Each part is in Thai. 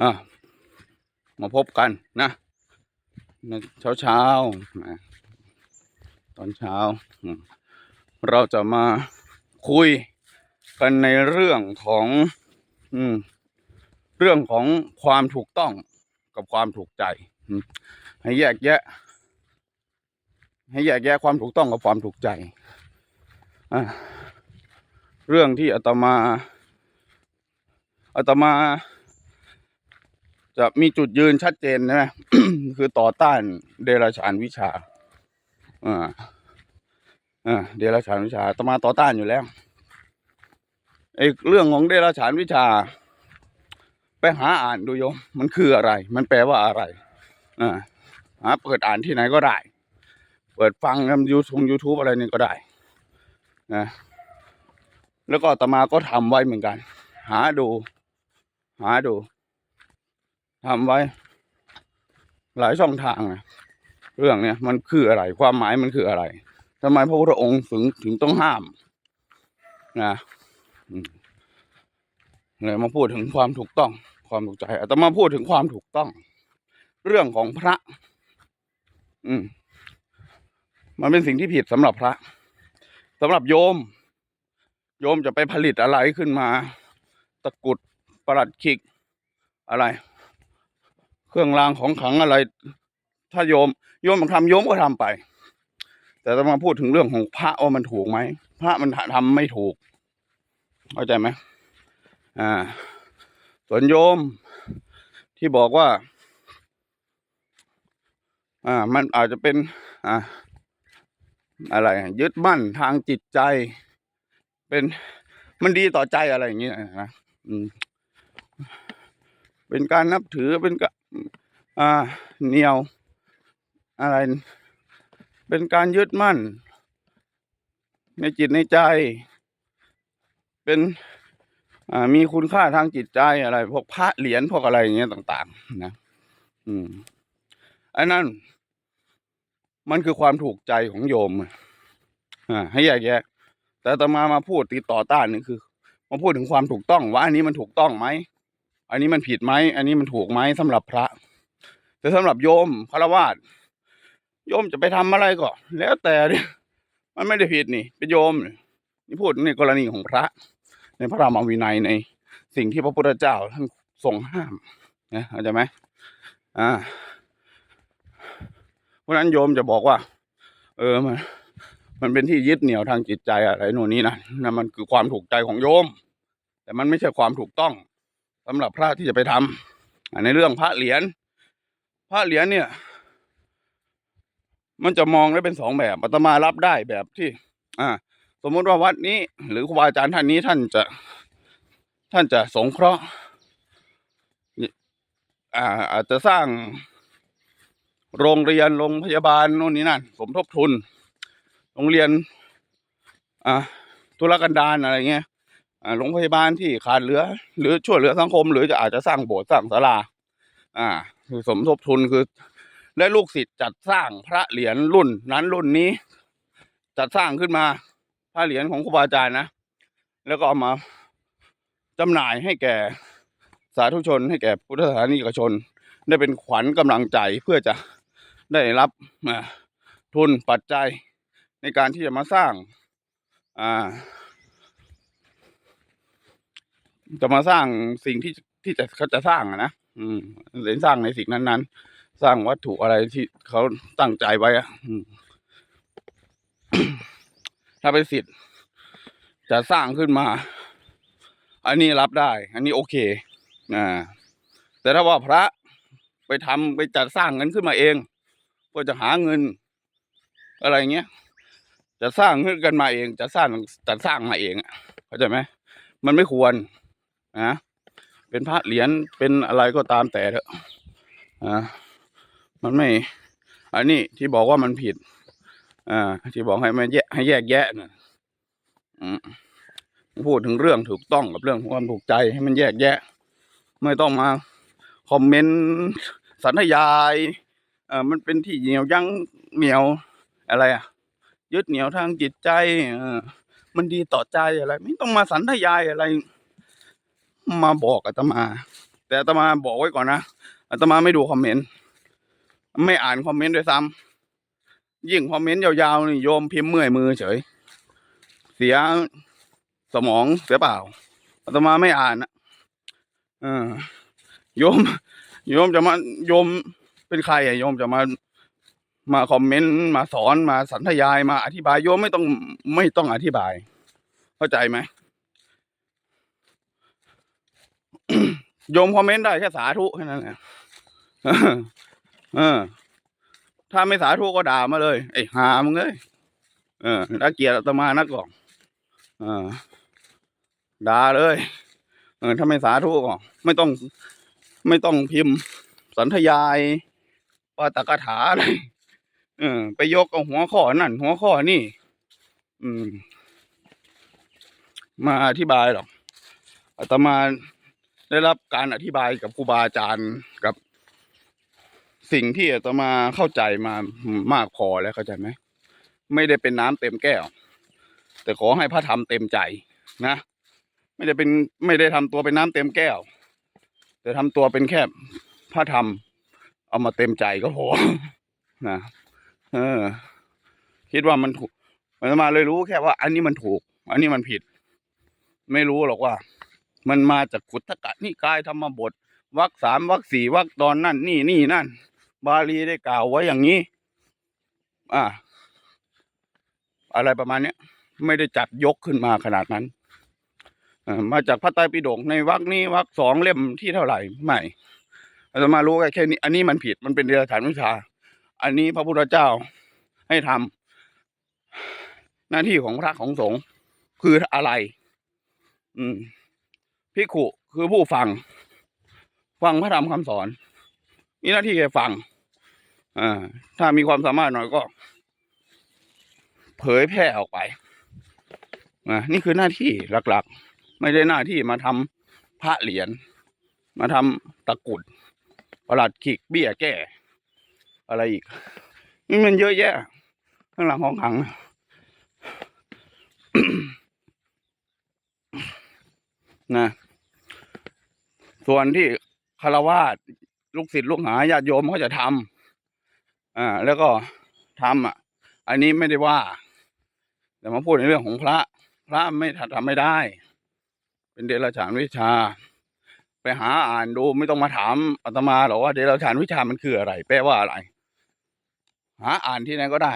อะมาพบกันนะเช้าเช้าๆตอนเช้า เราจะมาคุยกันในเรื่องของอืมเรื่องของความถูกต้องกับความถูกใจ ให้แยกแยะ ให้แยกแยะความถูกต้องกับความถูกใจอะเรื่องที่อาตมาอาตมา จะมีจุดยืนชัดเจนนะคือต่อต้านเดรัจฉานวิชาอ่าอ่าเดรัจฉานวิชาตมาต่อต้านอยู่แล้วไอ้เรื่องของเดรัจฉานวิชา ไปหาอ่านดูโยม มันคืออะไร มันแปลว่าอะไรอ่าหาเปิดอ่านที่ไหนก็ได้ เปิดฟังทำยูทูบยูทูบอะไรนี่ก็ได้นะแล้วก็ตมาก็ทำไว้เหมือนกัน หาดู หาดู ทำไว้ หลายช่องทางนะเรื่องเนี้ยมันคืออะไร ความหมายมันคืออะไรทำไมพระพุทธองค์ถึงถึงต้องห้ามนะอืมเลยมาพูดถึงความถูกต้อง ความถูกใจอาตมาพูดถึงความถูกต้อง เรื่องของพระ อืม มันเป็นสิ่งที่ผิดสำหรับพระสำหรับโยม โยมจะไปผลิตอะไรขึ้นมา ตะกรุดประหลัดขิกอะไร เครื่องรางของขังอะไร ถ้าโยม โยมทำโยมก็ทำไป แต่ต้องมาพูดถึงเรื่องของพระว่ามันถูกไหมพระมันทำไม่ถูกเข้าใจไหมอ่า ส่วนโยมที่บอกว่า อ่า มันอาจจะเป็น อ่า อะไร ยึดมั่นทางจิตใจ เป็นมันดีต่อใจอะไรอย่างเงี้ยนะอืมเป็นการนับถือเป็นก อ่าเหนียวอะไร เป็นการยึดมั่น ในจิตในใจ เป็นอ่ามีคุณค่าทางจิตใจอะไร พวกพระเหรียญพวกอะไรอย่างเงี้ยต่าง ๆ นะ อืมอันนั้น มันคือความถูกใจของโยมอ่าให้แยกแยะแต่อาตมามาพูดติดต่อต้านนี่คือ มาพูดถึงความถูกต้องว่าอันนี้มันถูกต้องไหม อันนี้มันผิดไหมอันนี้มันถูกไหมสำหรับพระ แต่สำหรับโยมฆราวาสโยมจะไปทำอะไรก็ แล้วแต่เนี่ยมันไม่ได้ผิดนี่ เป็นโยมนี่พูดในกรณีของพระ ในพระธรรมวินัยในสิ่งที่พระพุทธเจ้าท่านทรงห้ามนะเข้าใจไหมอ่าเพราะฉะนั้นโยมจะบอกว่า เออมันมันเป็นที่ยึดเหนี่ยวทางจิตใจอะไรโน่นนี่นะนั่นมันคือความถูกใจของโยม แต่มันไม่ใช่ความถูกต้อง สำหรับพระที่จะไปทำอ่าในเรื่องพระเหรียญพระเหรียญเนี่ย มันจะมองได้เป็นสองแบบอาตมารับได้แบบที่ อ่า สมมติว่าวัดนี้ หรือครูบาอาจารย์ท่านนี้ท่านจะ ท่านจะสงเคราะห์อ่า อาจจะสร้างโรงเรียนโรงพยาบาลโน่นนี่นั่นสมทบทุน โรงเรียน อ่าธุรกันดารอะไรเงี้ย โรงพยาบาลที่ขาดเหลือ หรือช่วยเหลือสังคม หรือจะอาจจะสร้างโบสถ์สร้างศาลา อ่า คือสมทบทุนคือ และลูกศิษย์จัดสร้างพระเหรียญรุ่นนั้นรุ่นนี้ จัดสร้างขึ้นมาพระเหรียญของครูบาอาจารย์นะแล้วก็เอามาจำหน่ายให้แก่สาธุชน ให้แก่พุทธศาสนิกชน ได้เป็นขวัญกำลังใจเพื่อจะได้รับทุนปัจจัยในการที่จะมาสร้าง อ่า จะมาสร้างสิ่งที่ที่จะเขาจะสร้างอะนะอืมหรือสร้างในสิ่งนั้นๆ สร้างวัตถุอะไรที่เขาตั้งใจไว้อะถ้าเป็นสิทธิ์จะสร้างขึ้นมา อันนี้รับได้ อันนี้โอเคอ่าแต่ถ้าว่าพระไปทำไปจัดสร้างกันขึ้นมาเองเพื่อจะหาเงิน อะไรเงี้ยจะสร้างขึ้นกันมาเอง จะสร้างจัดสร้างมาเองเข้าใจไหมมันไม่ควร นะเป็นพระเหรียญเป็นอะไรก็ตามแต่เถอะอ่ามันไม่ อันนี้ที่บอกว่ามันผิด อ่า ที่บอกให้มันแยกให้แยกแยะนะอืมพูดถึงเรื่องถูกต้องกับเรื่องความถูกใจให้มันแยกแยะ ไม่ต้องมาคอมเมนต์สันทยายเอ่อมันเป็นที่เหนียวยั้งเหนียวอะไรอะ ยึดเหนียวทางจิตใจเออมันดีต่อใจอะไร ไม่ต้องมาสันทยายอะไร มาบอกอาตมา แต่อาตมาบอกไว้ก่อนนะอาตมาไม่ดูคอมเมนต์ไม่อ่านคอมเมนต์ด้วยซ้ำยิ่งคอมเมนต์ยาวๆนี่โยมพิมพ์เมื่อยมือเฉย เสียสมองเสียเปล่าอาตมาไม่อ่านนะเออโยม โยมจะมาโยมเป็นใครอะโยมจะมามาคอมเมนต์มาสอนมาสันทยายมาอธิบายโยมไม่ต้องไม่ต้องอธิบาย เข้าใจไหม โยมคอมเมนต์ได้แค่สาธุแค่นั้นแหละเออ ถ้าไม่สาธุก็ด่ามาเลย ไอ้หามึงเลยเออถ้าเกียดอาตมานักก่อนเออด่าเลย เออ ถ้าไม่สาธุก็ไม่ต้อง ไม่ต้องพิมพ์ สันทยายปาตกถาอะไรเออ ไปยกเอาหัวข้อนั่น หัวข้อนี่ อืม มาอธิบายหรอกอาตมา ได้รับการอธิบายกับครูบาอาจารย์กับ สิ่งที่อาตมาเข้าใจมามากพอแล้วเข้าใจไหมไม่ได้เป็นน้ำเต็มแก้ว แต่ขอให้พระธรรมเต็มใจนะ ไม่ได้เป็นไม่ได้ทำตัวเป็นน้ำเต็มแก้ว แต่ทำตัวเป็นแค่พระธรรม เอามาเต็มใจก็พอนะเออ คิดว่ามันถูกอาตมาเลยรู้แค่ว่า อันนี้มันถูก อันนี้มันผิด ไม่รู้หรอกว่า มันมาจากขุทกะนิกายธรรมบทวรรคสามวรรคสี่วรรคตอนนั่นนี่นี่นั่น บาลีได้กล่าวไว้อย่างนี้ อ่า อะไรประมาณเนี้ยไม่ได้จัดยกขึ้นมาขนาดนั้นมาจากพระไตรปิฎกในวรรคนี้วรรคสองเล่มที่เท่าไหร่ไม่อาตมารู้แค่นี้ อันนี้มันผิดมันเป็นเดรัจฉานวิชา อันนี้พระพุทธเจ้าให้ทำหน้าที่ของพระของสงฆ์คืออะไร อืม พิกขุคือผู้ฟัง ฟังพระธรรมคำสอนนี่หน้าที่แค่ฟังอ่าถ้ามีความสามารถหน่อยก็ เผยแพร่ออกไปอ่านี่คือหน้าที่หลักๆ ไม่ได้หน้าที่มาทำพระเหรียญมาทำตะกุดประหลัดขิกเบี้ยแก้อะไรอีกนี่มันเยอะแยะ ข้างหลังของขัง นะ ส่วนที่คารวาสลูกศิษย์ลูกหาญาติโยมเขาจะทำอ่าแล้วก็ทำอะ อันนี้ไม่ได้ว่า แต่มาพูดในเรื่องของพระ พระไม่ทำไม่ได้ เป็นเดรัจฉานวิชา ไปหาอ่านดูไม่ต้องมาถามอาตมาหรอกว่าเดรัจฉานวิชามันคืออะไร แปลว่าอะไร หาอ่านที่ไหนก็ได้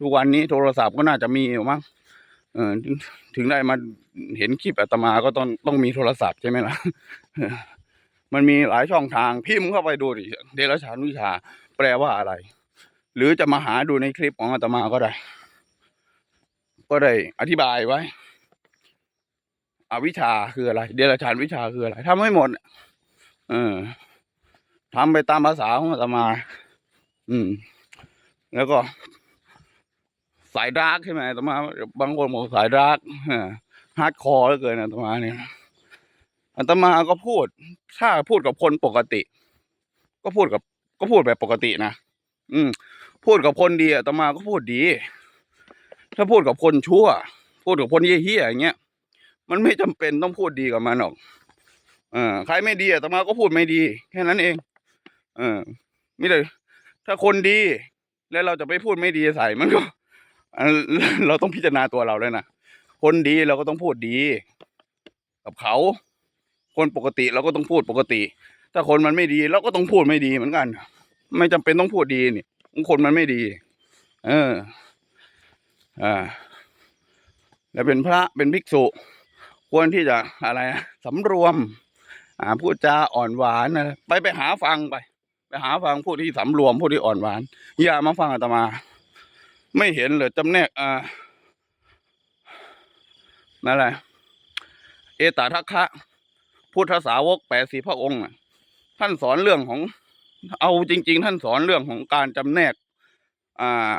ทุกวันนี้โทรศัพท์ก็น่าจะมีอยู่มั้งเออถึงได้มาเห็นคลิปอาตมาก็ต้องต้องมีโทรศัพท์ใช่ไหมล่ะ มันมีหลายช่องทางพิมพ์เข้าไปดูดิเดรัจฉานวิชา แปลว่าอะไร หรือจะมาหาดูในคลิปของอาตมาก็ได้ ก็ได้อธิบายไว้อวิชาคืออะไร เดรัจฉานวิชาคืออะไรทำไม่หมด เออทำไปตามภาษาของอาตมา อืม แล้วก็ สายดาร์กใช่ไหมอาตมา บางคนบอกสายดาร์กฮาร์ดคอร์เหลือเกินอาตมาเนี่ย อาตมาก็พูด ถ้าพูดกับคนปกติ ก็พูดกับ ก็พูดแบบปกตินะอืม พูดกับคนดีอาตมาก็พูดดี ถ้าพูดกับคนชั่ว พูดกับคนเหี้ยๆอย่างเงี้ยมันไม่จำเป็นต้องพูดดีกับมันหรอกเออใครไม่ดีอาตมาก็พูดไม่ดี แค่นั้นเอง เออไมแต่ได้ถ้าคนดีแล้วเราจะไปพูดไม่ดีใส่มันก็เราต้องพิจารณาตัวเราเลยนะคนดีเราก็ต้องพูดดี กับเขา คนปกติเราก็ต้องพูดปกติ ถ้าคนมันไม่ดีเราก็ต้องพูดไม่ดีเหมือนกัน ไม่จำเป็นต้องพูดดีนี่คนมันไม่ดี เออ อ่า แล้วเป็นพระเป็นภิกษุ ควรที่จะอะไรนะสำรวม อ่าพูดจาอ่อนหวานนะไปไปหาฟังไป ไปหาฟังผู้ที่สำรวมผู้ที่อ่อนหวาน อย่ามาฟังอาตมา ไม่เห็นเลยจำแนกอ่านั่นแหละเอตทัคคะ พุทธสาวกแปดสีพระองค์ท่านสอนเรื่องของ เอาจริง ๆ ท่านสอนเรื่องของการจำแนก อ่า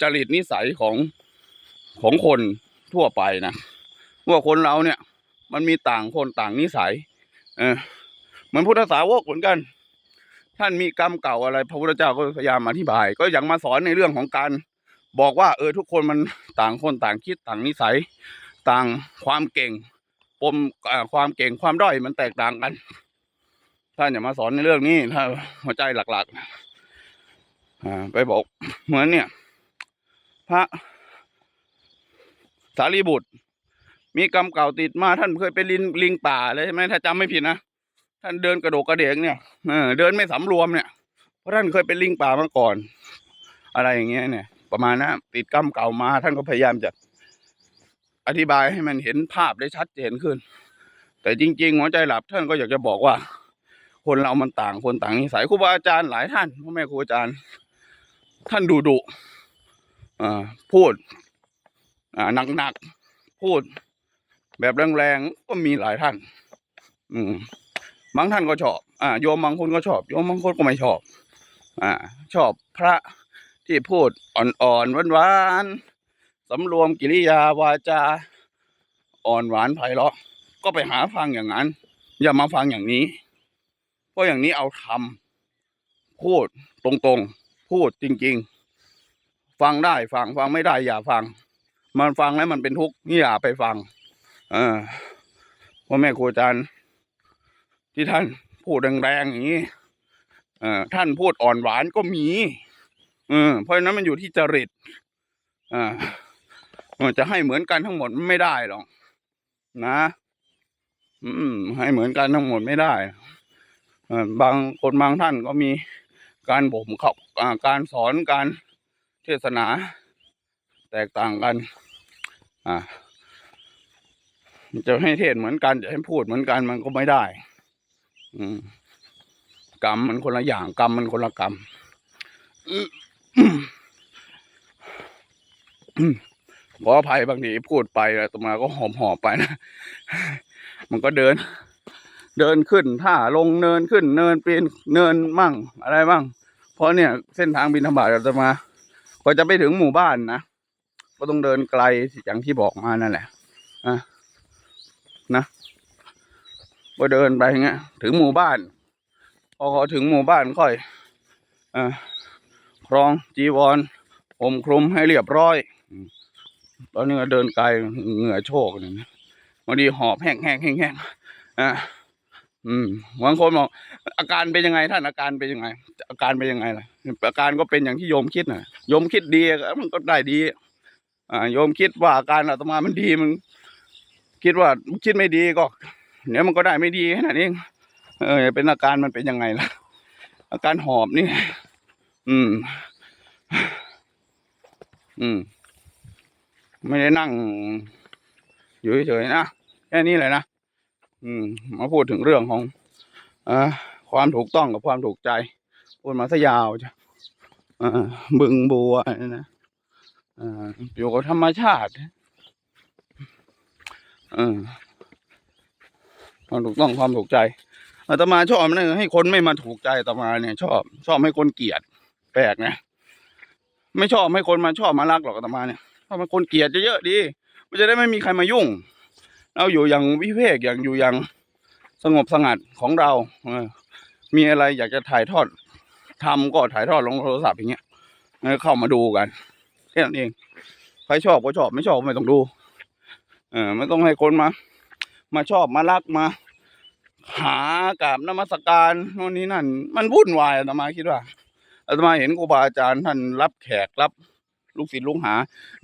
จริตนิสัยของของคนทั่วไปนะว่าคนเราเนี่ย มันมีต่างคนต่างนิสัย เออเหมือนพุทธสาวกเหมือนกัน ท่านมีกรรมเก่าอะไร พระพุทธเจ้าก็พยายามอธิบาย ก็ยังมาสอนในเรื่องของการบอกว่า เออทุกคนมันต่างคนต่างคิดต่างนิสัย ต่างความเก่ง ปมความเก่งความด้อยมันแตกต่างกัน ท่านอย่ามาสอนในเรื่องนี้ถ้าหัวใจหลักๆไปบอกเหมือนเนี่ย พระสารีบุตร มีกรรมเก่าติดมาท่านเคยเป็นลิงลิงป่าเลยใช่ไหมถ้าจำไม่ผิดนะท่านเดินกระโดกกระเดกเนี่ยเดินไม่สำรวมเนี่ยเพราะท่านเคยเป็นลิงป่ามาก่อน อะไรอย่างเงี้ยเนี่ย ประมาณนะติดกรรมเก่ามา ท่านก็พยายามจะ อธิบายให้มันเห็นภาพได้ชัดเจนขึ้น แต่จริง ๆ หัวใจหลับท่านก็อยากจะบอกว่า คนเรามันต่างคนต่างนิสัยครูบาอาจารย์หลายท่านพ่อแม่ครูอาจารย์ ท่านดุดุอ่าพูดอ่าหนักๆพูด แบบแรงๆก็มีหลายท่าน อืมบางท่านก็ชอบอ่าโยมบางคนก็ชอบ โยมบางคนก็ไม่ชอบ อ่า ชอบพระที่พูดอ่อนๆหวานๆ สำรวมกิริยาวาจา อ่อนหวานไพเราะ ก็ไปหาฟังอย่างนั้น อย่ามาฟังอย่างนี้ เพราะอย่างนี้เอาทำพูดตรงๆ พูดจริง ๆ ฟังได้ฟังฟังไม่ได้อย่าฟัง มันฟังแล้วมันเป็นทุกข์นี่อย่าไปฟัง เออพ่อแม่ครูอาจารย์ที่ท่านพูดแรงๆอย่างนี้เออท่านพูดอ่อนหวานก็มีเออเพราะฉะนั้นมันอยู่ที่จริต อ่า จะให้เหมือนกันทั้งหมดไม่ได้หรอกนะ อืม ให้เหมือนกันทั้งหมดไม่ได้บางคนบางท่านก็มีการบ่มเขาการสอนการเทศนา แตกต่างกัน อ่า จะให้เทศเหมือนกัน จะให้พูดเหมือนกันมันก็ไม่ได้ อืมกรรมมันคนละอย่างกรรมมันคนละกรรมอืม ขออภัยบางทีพูดไปแล้วตมาก็หอมหอบไปนะ มันก็เดิน เดินขึ้นท่าลงเนินขึ้น เนินปีนเนินมั่งอะไรมั่งเพราะเนี่ยเส้นทางบินธบาตจะมากว่าจะไปถึงหมู่บ้านนะก็ต้องเดินไกลอย่างที่บอกมานั่นแหละอะนะพอเดินไปเงี้ยถึงหมู่บ้าน พอขาถึงหมู่บ้านค่อยอ่าครองจีวรห่มคลุมให้เรียบร้อยอื ตอนนี้ก็เดินไกลเหงื่อโชกเลยนะบางทีหอบแห้งแห้งแห้งแห้งอ่าอืมบางคนบอกอาการเป็นยังไงท่านอาการเป็นยังไง อาการเป็นยังไงล่ะอาการก็เป็นอย่างที่โยมคิดน่ะโยมคิดดีมันก็ได้ดี อ่า โยมคิดว่าอาการอาตมามันดีมันคิดว่าคิดไม่ดีก็เดี๋ยมันก็ได้ไม่ดีแค่นั้นเองเออเป็นอาการมันเป็นยังไงล่ะ อาการหอบนี่ อืม อืม ไม่ได้นั่ง อยู่เฉยๆนะแค่นี้เลยนะอืมมาพูดถึงเรื่องของอความถูกต้องกับความถูกใจพูดมาซะยาวจ้ะบึงบัวนะออยู่กับธรรมชาติอความถูกต้องความถูกใจอาตมาชอบนะให้คนไม่มาถูกใจอาตมาเนี่ย ชอบ ชอบให้คนเกลียด แปลกนะไม่ชอบให้คนมาชอบมารักหรอกอาตมาเนี่ย ถ้ามันคนเกลียดเยอะๆดี มันจะได้ไม่มีใครมายุ่ง เราอยู่อย่างวิเวกอย่างอยู่อย่างสงบสงัดของเราเออมีอะไรอยากจะถ่ายทอดทำก็ถ่ายทอดลงโทรศัพท์อย่างเงี้ยเข้ามาดูกันแค่นั้นเองใครชอบก็ชอบไม่ชอบไม่ต้องดู เออไม่ต้องให้คนมา มาชอบมารักมา หากราบนมัสการโน่นนี่นั่น มันวุ่นวายอาตมาคิดว่าอาตมาเห็นครูบาอาจารย์ท่านรับแขกรับ ลูกศิษย์ลูกหา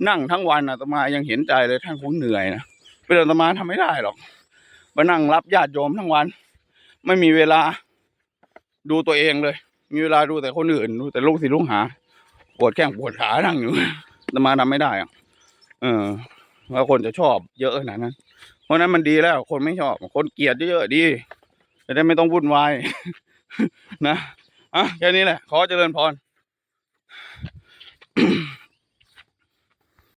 นั่งทั้งวันอาตมายังเห็นใจเลยท่านคงเหนื่อยนะเป็นอาตมาทำไม่ได้หรอกมานั่งรับญาติโยมทั้งวัน ไม่มีเวลาดูตัวเองเลย มีเวลาดูแต่คนอื่น ดูแต่ลูกศิษย์ลูกหาปวดแข้งปวดขานั่งอยู่อาตมาทำไม่ได้อะเออว่าคนจะชอบเยอะขนาดนั้น เพราะฉะนั้นมันดีแล้ว คนไม่ชอบ คนเกลียดเยอะๆดี จะได้ไม่ต้องวุ่นวายนะ อะแค่นี้แหละ ขอเจริญพร